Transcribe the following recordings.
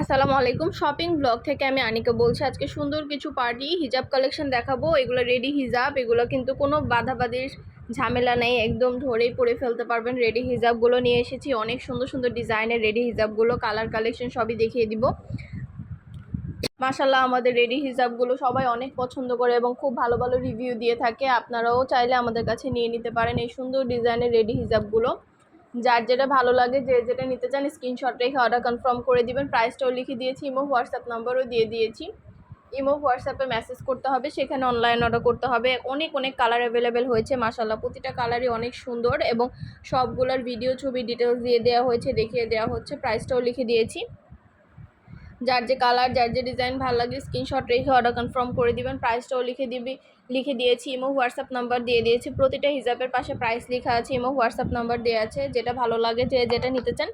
আসসালামু আলাইকুম। Shopping blog থেকে আমি আনিকা বলছি। আজকে সুন্দর কিছু পার্টি হিজাব কালেকশন দেখাবো। এগুলো রেডি হিজাব এগুলো কিন্তু কোনো বাধাবাধির ঝামেলা নেই। একদম ধরেই পরে ফেলতে পারবেন রেডি হিজাবগুলো নিয়ে এসেছি। অনেক সুন্দর সুন্দর ডিজাইনের রেডি হিজাবগুলো কালার কালেকশন সবই দেখিয়ে দিব। মাশাল্লাহ আমাদের রেডি হিজাবগুলো সবাই অনেক পছন্দ করে এবং খুব ভালো ভালো রিভিউ দিয়ে থাকে। আপনারাও চাইলে আমাদের কাছে নিয়ে নিতে পারেন এই সুন্দর ডিজাইনের রেডি হিজাবগুলো যার যেটা ভালো লাগে, যে যেটা নিতে চান স্ক্রিনশট রেখে অর্ডার কনফার্ম করে দিবেন। প্রাইসটাও লিখে দিয়েছি ইমো হোয়াটসঅ্যাপ নাম্বারও দিয়ে দিয়েছি। ইমো হোয়াটসঅ্যাপে মেসেজ করতে হবে, সেখানে অনলাইন অর্ডার করতে হবে। অনেক অনেক কালার অ্যাভেলেবেল হয়েছে মাসাল্লাহ প্রতিটা কালারই অনেক সুন্দর এবং সবগুলোর ভিডিও ছবি ডিটেলস দিয়ে দেওয়া হয়েছে, দেখিয়ে দেওয়া হচ্ছে। প্রাইসটাও লিখে দিয়েছি। যার যে কালার যার যে ডিজাইন ভালো লাগে স্ক্রিনশট রেখে অর্ডার কনফার্ম করে দিবেন। প্রাইসটাও লিখে দিবি, লিখে দিয়েছি ইমো হোয়াটসঅ্যাপ নাম্বার দিয়ে দিয়েছি। প্রতিটা হিসাবের পাশে প্রাইস লেখা আছে ইমো হোয়াটসঅ্যাপ নাম্বার দেওয়া আছে। যেটা ভালো লাগে, যে যেটা নিতে চান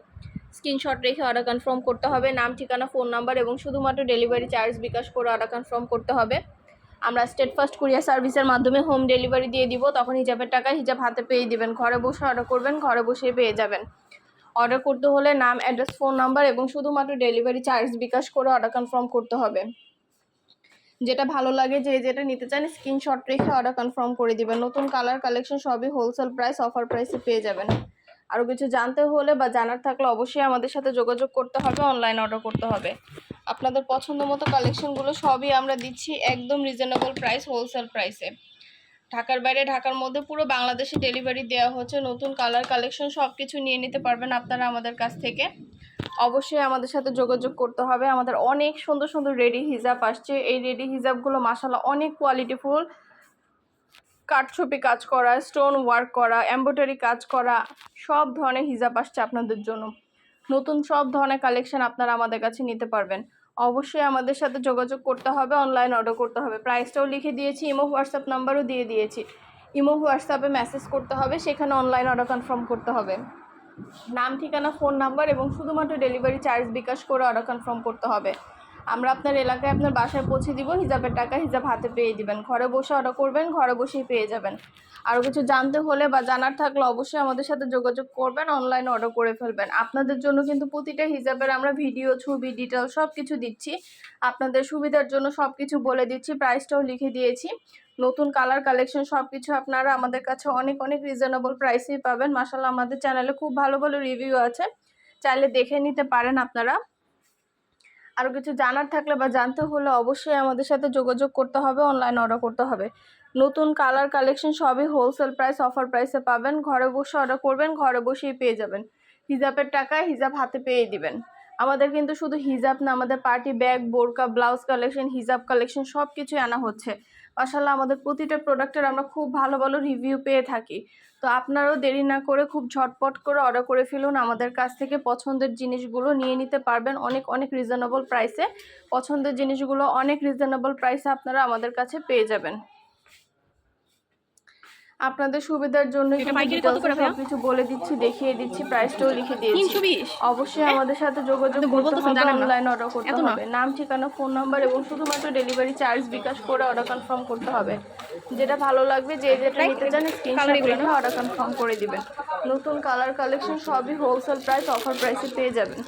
স্ক্রিনশট রেখে অর্ডার কনফার্ম করতে হবে। নাম, ঠিকানা ফোন নাম্বার এবং শুধুমাত্র ডেলিভারি চার্জ বিকাশ করে অর্ডার কনফার্ম করতে হবে। আমরা স্টেট ফার্স্ট কুরিয়ার সার্ভিসের মাধ্যমে হোম ডেলিভারি দিয়ে দিব। তখন হিজাবের টাকা হিজাব হাতে পেয়ে দিবেন। ঘরে বসে অর্ডার করবেন, ঘরে বসেই পেয়ে যাবেন। অর্ডার করতে হলে নাম অ্যাড্রেস ফোন নাম্বার এবং শুধুমাত্র ডেলিভারি চার্জ বিকাশ করে অর্ডার কনফার্ম করতে হবে। যেটা ভালো লাগে যে যেটা নিতে চান স্ক্রিনশট রেখে অর্ডার কনফার্ম করে দিবেন। নতুন কালার কালেকশন সবই হোলসেল প্রাইস অফার প্রাইসে পেয়ে যাবেন। আরও কিছু জানতে হলে বা জানার থাকলে অবশ্যই আমাদের সাথে যোগাযোগ করতে হবে অনলাইন অর্ডার করতে হবে। আপনাদের পছন্দ মতো কালেকশনগুলো সবই আমরা দিচ্ছি একদম রিজনেবল প্রাইস হোলসেল প্রাইসে ঢাকার বাইরে, ঢাকার মধ্যে পুরো বাংলাদেশে ডেলিভারি দেওয়া হচ্ছে। নতুন কালার কালেকশন সব কিছু নিয়ে নিতে পারবেন আপনারা আমাদের কাছ থেকে। অবশ্যই আমাদের সাথে যোগাযোগ করতে হবে। আমাদের অনেক সুন্দর সুন্দর রেডি হিজাব আসছে। এই রেডি হিজাবগুলো মাসাল্লাহ অনেক কোয়ালিটিফুল কাঠছবি কাজ করা স্টোন ওয়ার্ক করা এম্ব্রয়ডারি কাজ করা, সব ধরনের হিজাব আসছে আপনাদের জন্য। নতুন সব ধরনের কালেকশন আপনারা আমাদের কাছে নিতে পারবেন। অবশ্যই আমাদের সাথে যোগাযোগ করতে হবে অনলাইন অর্ডার করতে হবে। প্রাইসটাও লিখে দিয়েছি ইমো হোয়াটসঅ্যাপ নাম্বারও দিয়ে দিয়েছি। ইমো হোয়াটসঅ্যাপে মেসেজ করতে হবে, সেখানে অনলাইন অর্ডার কনফার্ম করতে হবে। নাম, ঠিকানা ফোন নাম্বার এবং শুধুমাত্র ডেলিভারি চার্জ বিকাশ করে অর্ডার কনফার্ম করতে হবে। আমরা আপনার এলাকায় আপনার বাসায় পৌঁছে দিব, হিজাবের টাকা হিজাব হাতে পেয়ে দিবেন। ঘরে বসে অর্ডার করবেন, ঘরে বসেই পেয়ে যাবেন। আরও কিছু জানতে হলে বা জানার থাকলে অবশ্যই আমাদের সাথে যোগাযোগ করবেন অনলাইনে অর্ডার করে ফেলবেন। আপনাদের জন্য কিন্তু প্রতিটা হিজাবের আমরা ভিডিও ছবি ডিটেল সব কিছু দিচ্ছি। আপনাদের সুবিধার জন্য সব কিছু বলে দিচ্ছি প্রাইসটাও লিখে দিয়েছি। নতুন কালার কালেকশন সব কিছু আপনারা আমাদের কাছে অনেক অনেক রিজনেবল প্রাইসেই পাবেন। মাসাল্লাহ আমাদের চ্যানেলে খুব ভালো ভালো রিভিউ আছে। চাইলে দেখে নিতে পারেন আপনারা। আরও কিছু জানার থাকলে বা জানতে হলে অবশ্যই আমাদের সাথে যোগাযোগ করতে হবে অনলাইন অর্ডার করতে হবে। নতুন কালার কালেকশন সবই হোলসেল প্রাইস অফার প্রাইসে পাবেন। ঘরে বসে অর্ডার করবেন, ঘরে বসেই পেয়ে যাবেন। হিজাবের টাকা হিজাব হাতে পেয়ে দিবেন। আমাদের কিন্তু শুধু হিজাব না, আমাদের পার্টি ব্যাগ, বোরকা, ব্লাউজ কালেকশন, হিজাব কালেকশন সব কিছুই আনা হচ্ছে। মাসাল্লাহ আমাদের প্রতিটা প্রোডাক্টের আমরা খুব ভালো ভালো রিভিউ পেয়ে থাকি। তো আপনারাও দেরি না করে খুব ঝটপট করে অর্ডার করে ফেলুন, আমাদের কাছ থেকে পছন্দের জিনিসগুলো নিয়ে নিতে পারবেন অনেক অনেক রিজনেবল প্রাইসে পছন্দের জিনিসগুলো অনেক রিজনেবল প্রাইসে আপনারা আমাদের কাছে পেয়ে যাবেন। আপনাদের সুবিধার জন্য কিছু বলে দিচ্ছি দেখিয়ে দিচ্ছি প্রাইসটাও লিখে দিয়েছি। অবশ্যই আমাদের সাথে যোগাযোগ করতে হবে অনলাইন অর্ডার করতে হবে। নাম ঠিকানা ফোন নাম্বার এবং শুধুমাত্র ডেলিভারি চার্জ বিকাশ করে অর্ডার কনফার্ম করতে হবে। যেটা ভালো লাগবে যে যেটা নিতে চান স্ক্রিনশট অর্ডার কনফার্ম করে দিবেন। নতুন কালার কালেকশন সবই হোলসেল প্রাইস অফার প্রাইসে পেয়ে যাবেন।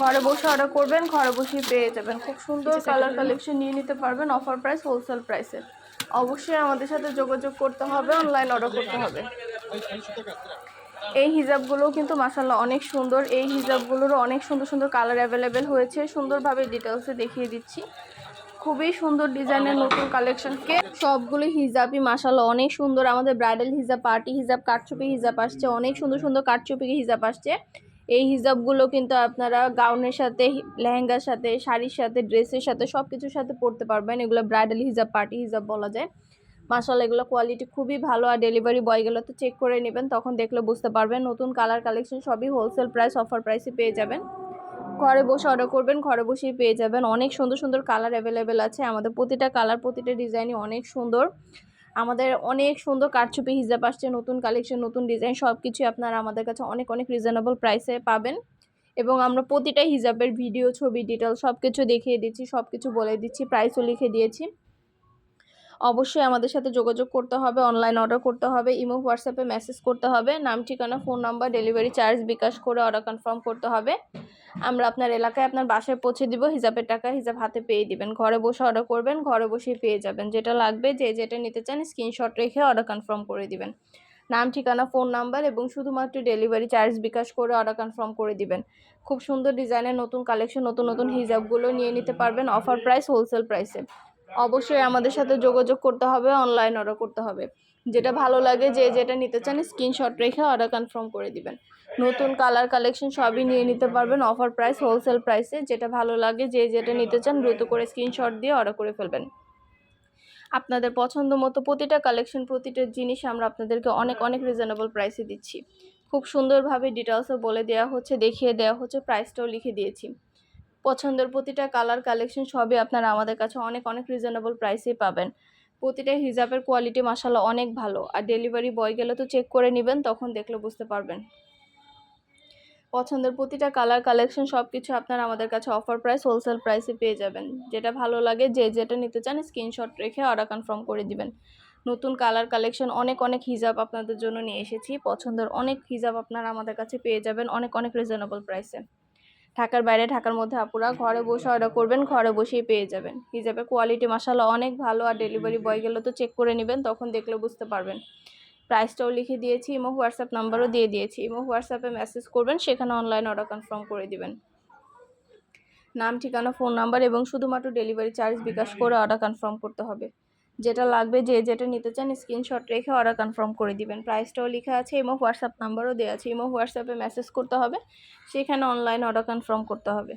ঘরে বসে অর্ডার করবেন ঘরে বসেই পেয়ে যাবেন। খুব সুন্দর কালার কালেকশন নিয়ে নিতে পারবেন অফার প্রাইস হোলসেল প্রাইসে অবশ্যই আমাদের সাথে যোগাযোগ করতে হবে অনলাইন অর্ডার করতে হবে। এই হিজাবগুলোও কিন্তু মাসাল্লাহ অনেক সুন্দর, এই হিজাবগুলোরও অনেক সুন্দর সুন্দর কালার অ্যাভেলেবেল হয়েছে। সুন্দরভাবে ডিটেলসে দেখিয়ে দিচ্ছি। খুবই সুন্দর ডিজাইনের নতুন কালেকশনকে সবগুলো হিজাবই মাসাল্লাহ অনেক সুন্দর, আমাদের ব্রাইডাল হিজাব পার্টি হিজাব, কাঠচুপি হিজাব আসছে, অনেক সুন্দর সুন্দর কাঠচুপি হিজাব আসছে। এই হিজাবগুলো কিন্তু আপনারা গাউনের সাথে, লেহেঙ্গার সাথে, শাড়ির সাথে, ড্রেসের সাথে সব কিছুর সাথে পরতে পারবেন। এগুলো ব্রাইডাল হিজাব, পার্টি হিজাব বলা যায়। মাসাল্লাহ এগুলো কোয়ালিটি খুবই ভালো। আর ডেলিভারি বয়গুলো তো চেক করে নেবেন, তখন দেখলে বুঝতে পারবেন। নতুন কালার কালেকশন সবই হোলসেল প্রাইস অফার প্রাইসে পেয়ে যাবেন। ঘরে বসে অর্ডার করবেন, ঘরে বসেই পেয়ে যাবেন। অনেক সুন্দর সুন্দর কালার অ্যাভেলেবেল আছে। আমাদের প্রতিটা কালার প্রতিটা ডিজাইনই অনেক সুন্দর। আমাদের অনেক সুন্দর কারচুপি, হিজাব আসছে, নতুন কালেকশন নতুন ডিজাইন সব কিছুই আপনারা আমাদের কাছে অনেক অনেক রিজনেবল প্রাইসে পাবেন। এবং আমরা প্রতিটা হিজাবের ভিডিও ছবি ডিটেল সব কিছু দেখিয়ে দিচ্ছি সব কিছু বলে দিচ্ছি প্রাইসও লিখে দিয়েছি। অবশ্যই আমাদের সাথে যোগাযোগ করতে হবে অনলাইন অর্ডার করতে হবে ইমো হোয়াটসঅ্যাপে মেসেজ করতে হবে, নাম, ঠিকানা phone number delivery charge bKash করে অর্ডার কনফার্ম করতে হবে। আমরা আপনার এলাকায় আপনার বাসায় পৌঁছে দিব, হিসাবের টাকা হিসাব হাতে পেয়ে দিবেন। ঘরে বসে অর্ডার করবেন, ঘরে বসেই পেয়ে যাবেন। যেটা লাগবে, যে যেটা নিতে চান স্ক্রিনশট রেখে অর্ডার কনফার্ম করে দিবেন। নাম, ঠিকানা ফোন নাম্বার এবং শুধুমাত্র ডেলিভারি চার্জ বিকাশ করে অর্ডার কনফার্ম করে দিবেন। খুব সুন্দর ডিজাইনের নতুন কালেকশন নতুন নতুন হিজাবগুলো নিয়ে নিতে পারবেন অফার প্রাইস হোলসেল প্রাইসে অবশ্যই আমাদের সাথে যোগাযোগ করতে হবে অনলাইন অর্ডার করতে হবে। যেটা ভালো লাগে, যে যেটা নিতে চান স্ক্রিনশট রেখে অর্ডার কনফার্ম করে দিবেন। নতুন কালার কালেকশন সবই নিয়ে নিতে পারবেন অফার প্রাইস হোলসেল প্রাইসে যেটা ভালো লাগে, যে যেটা নিতে চান, দ্রুত করে স্ক্রিনশট দিয়ে অর্ডার করে ফেলবেন। আপনাদের পছন্দ মতো প্রতিটা কালেকশন প্রতিটা জিনিস আমরা আপনাদেরকে অনেক অনেক রিজনেবল প্রাইসে দিচ্ছি। খুব সুন্দরভাবে ডিটেলসও বলে দেওয়া হচ্ছে, দেখিয়ে দেওয়া হচ্ছে প্রাইসটাও লিখে দিয়েছি। পছন্দের প্রতিটা কালার কালেকশন সবই আপনারা আমাদের কাছে অনেক অনেক রিজনেবল প্রাইসেই পাবেন। প্রতিটা হিজাবের কোয়ালিটি মাসাল্লাহ অনেক ভালো। আর ডেলিভারি বয় গেলে তো চেক করে নেবেন, তখন দেখলে বুঝতে পারবেন। পছন্দের প্রতিটা কালার কালেকশন সব কিছু আপনারা আমাদের কাছে অফার প্রাইস হোলসেল প্রাইসে পেয়ে যাবেন। যেটা ভালো লাগে, যে যেটা নিতে চান স্ক্রিনশট রেখে অর্ডার কনফার্ম করে দিবেন। নতুন কালার কালেকশন অনেক অনেক হিজাব আপনাদের জন্য নিয়ে এসেছি। পছন্দের অনেক হিজাব আপনারা আমাদের কাছে পেয়ে যাবেন অনেক অনেক রিজনেবল প্রাইসে ঢাকার বাইরে, ঢাকার মধ্যে আপুরা ঘরে বসে অর্ডার করবেন, ঘরে বসেই পেয়ে যাবেন। হিজাবের কোয়ালিটি মাসাল্লাহ অনেক ভালো আর ডেলিভারি বয় গেলে তো চেক করে নেবেন, তখন দেখলে বুঝতে পারবেন। প্রাইসটাও লিখে দিয়েছি, ইমো হোয়াটসঅ্যাপ নাম্বারও দিয়ে দিয়েছি। ইমো হোয়াটসঅ্যাপে মেসেজ করবেন, সেখানে অনলাইন অর্ডার কনফার্ম করে দিবেন। নাম, ঠিকানা ফোন নাম্বার এবং শুধুমাত্র ডেলিভারি চার্জ বিকাশ করে অর্ডার কনফার্ম করতে হবে। যেটা লাগবে, যে যেটা নিতে চান স্ক্রিনশট রেখে অর্ডার কনফার্ম করে দিবেন। প্রাইসটাও লেখা আছে ইমো হোয়াটসঅ্যাপ নাম্বারও দেওয়া আছে। ইমো হোয়াটসঅ্যাপে মেসেজ করতে হবে, সেখানে অনলাইন অর্ডার কনফার্ম করতে হবে।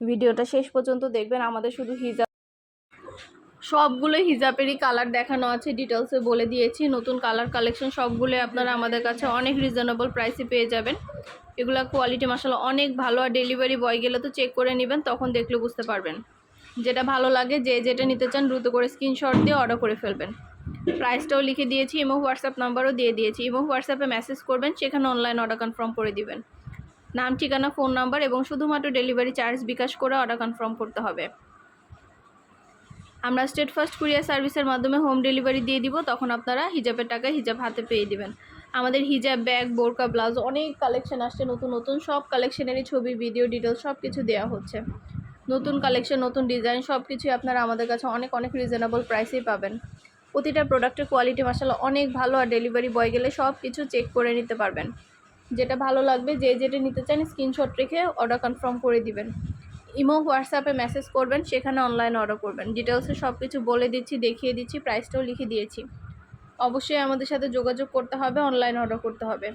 ভিডিওটা শেষ পর্যন্ত দেখবেন, আমাদের শুধু হিজাব সবগুলো হিজাবেরই কালার দেখানো আছে ডিটেলসে বলে দিয়েছি। নতুন কালার কালেকশন সবগুলো আপনারা আমাদের কাছে অনেক রিজনেবল প্রাইসে পেয়ে যাবেন। এগুলা কোয়ালিটি মাসালা অনেক ভালো, আর ডেলিভারি বয় গেলে তো চেক করে নেবেন, তখন দেখলে বুঝতে পারবেন। যেটা ভালো লাগে, যে যেটা নিতে চান দ্রুত করে স্ক্রিনশট দিয়ে অর্ডার করে ফেলবেন। প্রাইসটাও লিখে দিয়েছি ইমো হোয়াটসঅ্যাপ নাম্বারও দিয়ে দিয়েছি। ইমো হোয়াটসঅ্যাপে মেসেজ করবেন, সেখানে অনলাইন অর্ডার কনফার্ম করে দিবেন। নাম, ঠিকানা ফোন নাম্বার এবং শুধুমাত্র ডেলিভারি চার্জ বিকাশ করে অর্ডার কনফার্ম করতে হবে। আমরা স্টেট ফার্স্ট কুরিয়ার সার্ভিসের মাধ্যমে হোম ডেলিভারি দিয়ে দিব, তখন আপনারা হিজাবের টাকা হিজাব হাতে পেয়ে দিবেন। আমাদের হিজাব ব্যাগ বোরকা ব্লাউজ অনেক কালেকশন আসছে, নতুন নতুন সব কালেকশনেরই ছবি ভিডিও ডিটেলস সব কিছু দেওয়া হচ্ছে। নতুন কালেকশন নতুন ডিজাইন সব কিছুই আপনারা আমাদের কাছে অনেক অনেক রিজনেবল প্রাইসেই পাবেন। প্রতিটা প্রোডাক্টের কোয়ালিটি মাসাল অনেক ভালো আর ডেলিভারি বয় গেলে সব কিছু চেক করে নিতে পারবেন। যেটা ভালো লাগবে, যে যেটা নিতে চান স্ক্রিনশট রেখে অর্ডার কনফার্ম করে দিবেন। ইমো, হোয়াটসঅ্যাপে মেসেজ করবেন, সেখানে অনলাইন অর্ডার করবেন। ডিটেলসে সব কিছু বলে দিচ্ছি, দেখিয়ে দিচ্ছি প্রাইসটাও লিখে দিয়েছি। অবশ্যই আমাদের সাথে যোগাযোগ করতে হবে অনলাইন অর্ডার করতে হবে।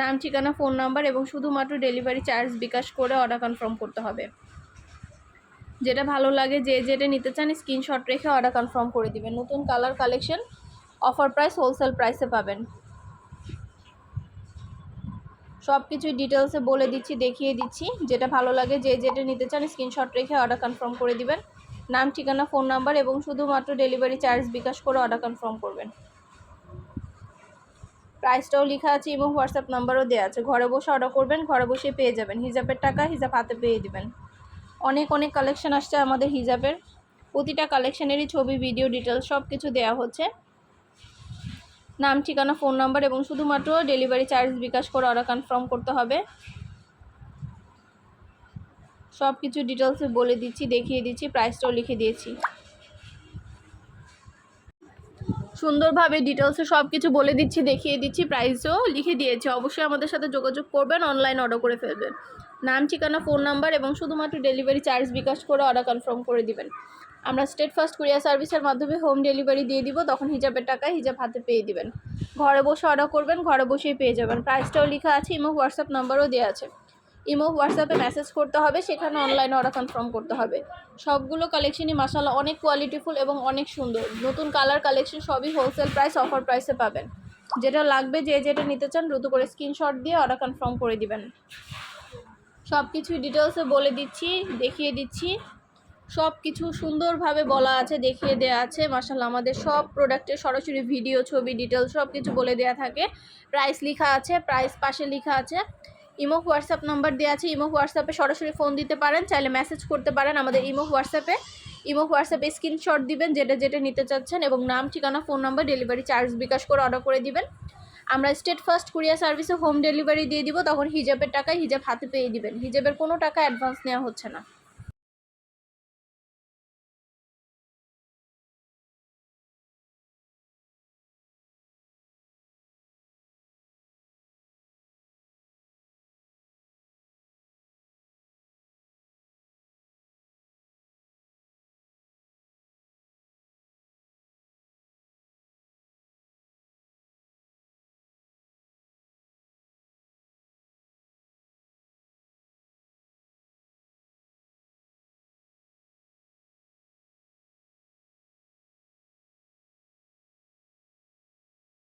নাম, ঠিকানা ফোন নাম্বার এবং শুধুমাত্র ডেলিভারি চার্জ বিকাশ করে অর্ডার কনফার্ম করতে হবে। যেটা ভালো লাগে, যে যেটা নিতে চান স্ক্রিনশট রেখে অর্ডার কনফার্ম করে দিবেন। নতুন colour collection offer price wholesale প্রাইসে পাবেন। সব কিছুই ডিটেলসে বলে দিচ্ছি, দেখিয়ে দিচ্ছি। যেটা ভালো লাগে, যে যেটা নিতে চান স্ক্রিনশট রেখে অর্ডার কনফার্ম করে দিবেন। নাম, ঠিকানা ফোন নাম্বার এবং শুধুমাত্র ডেলিভারি চার্জ বিকাশ করে অর্ডার কনফার্ম করবেন। প্রাইসটাও লেখা আছে এবং হোয়াটসঅ্যাপ নাম্বারও দেওয়া আছে। ঘরে বসে অর্ডার করবেন, ঘরে বসে পেয়ে যাবেন। হিজাবের টাকা হিজাব হাতে পেয়ে দিবেন। অনেক অনেক কালেকশন আসছে আমাদের হিজাবের। প্রতিটা কালেকশানেরই ছবি ভিডিও ডিটেলস সব কিছু দেওয়া হচ্ছে। নাম, ঠিকানা ফোন নাম্বার এবং শুধুমাত্র ডেলিভারি চার্জ বিকাশ করে অর্ডার কনফার্ম করতে হবে। সব কিছু ডিটেলসে বলে দিচ্ছি, দেখিয়ে দিচ্ছি প্রাইসটাও লিখে দিয়েছি। সুন্দরভাবে ডিটেলসে সব কিছু বলে দিচ্ছি, দেখিয়ে দিচ্ছি প্রাইসও লিখে দিয়েছি। অবশ্যই আমাদের সাথে যোগাযোগ করবেন অনলাইন অর্ডার করে ফেলবেন। নাম, ঠিকানা, ফোন নাম্বার এবং শুধুমাত্র ডেলিভারি চার্জ বিকাশ করে অর্ডার কনফার্ম করে দিবেন। আমরা স্টেট ফার্স্ট কুরিয়ার সার্ভিসের মাধ্যমে হোম ডেলিভারি দিয়ে দিব, তখন হিজাবের টাকা হিজাব হাতে পেয়ে দিবেন। ঘরে বসে অর্ডার করবেন, ঘরে বসেই পেয়ে যাবেন। প্রাইসটাও লেখা আছে, ইমো হোয়াটসঅ্যাপ নাম্বারও দেওয়া আছে। ইমো হোয়াটসঅ্যাপে মেসেজ করতে হবে, সেখানে অনলাইনে অর্ডার কনফার্ম করতে হবে। সবগুলো কালেকশনই মাসাল্লাহ অনেক কোয়ালিটিফুল এবং অনেক সুন্দর। নতুন কালার কালেকশন সবই হোলসেল প্রাইস অফার প্রাইসে পাবেন। যেটা লাগবে, যে যেটা নিতে চান, দ্রুত করে স্ক্রিনশট দিয়ে অর্ডার কনফার্ম করে দিবেন। সব কিছু ডিটেলসে বলে দিচ্ছি, দেখিয়ে দিচ্ছি। সব কিছু সুন্দরভাবে বলা আছে, দেখিয়ে দেওয়া আছে। মার্শাল্লাহ আমাদের সব প্রোডাক্টের সরাসরি ভিডিও ছবি ডিটেলস সব কিছু বলে দেওয়া থাকে। প্রাইস লেখা আছে প্রাইস পাশে লেখা আছে। ইমো হোয়াটসঅ্যাপ নাম্বার দেওয়া আছে, ইমো হোয়াটসঅ্যাপে সরাসরি ফোন দিতে পারেন, চাইলে মেসেজ করতে পারেন আমাদের ইমো হোয়াটসঅ্যাপে। ইমো হোয়াটসঅ্যাপে স্ক্রিনশট দিবেন, যেটা যেটা নিতে চাচ্ছেন এবং নাম, ঠিকানা phone number delivery charge bKash করে অর্ডার করে দিবেন। আমরা স্টেট ফার্স্ট কুরিয়ার সার্ভিসে হোম ডেলিভারি দিয়ে দিব, তখন হিজাবের টাকা হিজাব হাতে পেয়ে দিবেন। হিজাবের কোনো টাকা অ্যাডভান্স নেওয়া হচ্ছে না।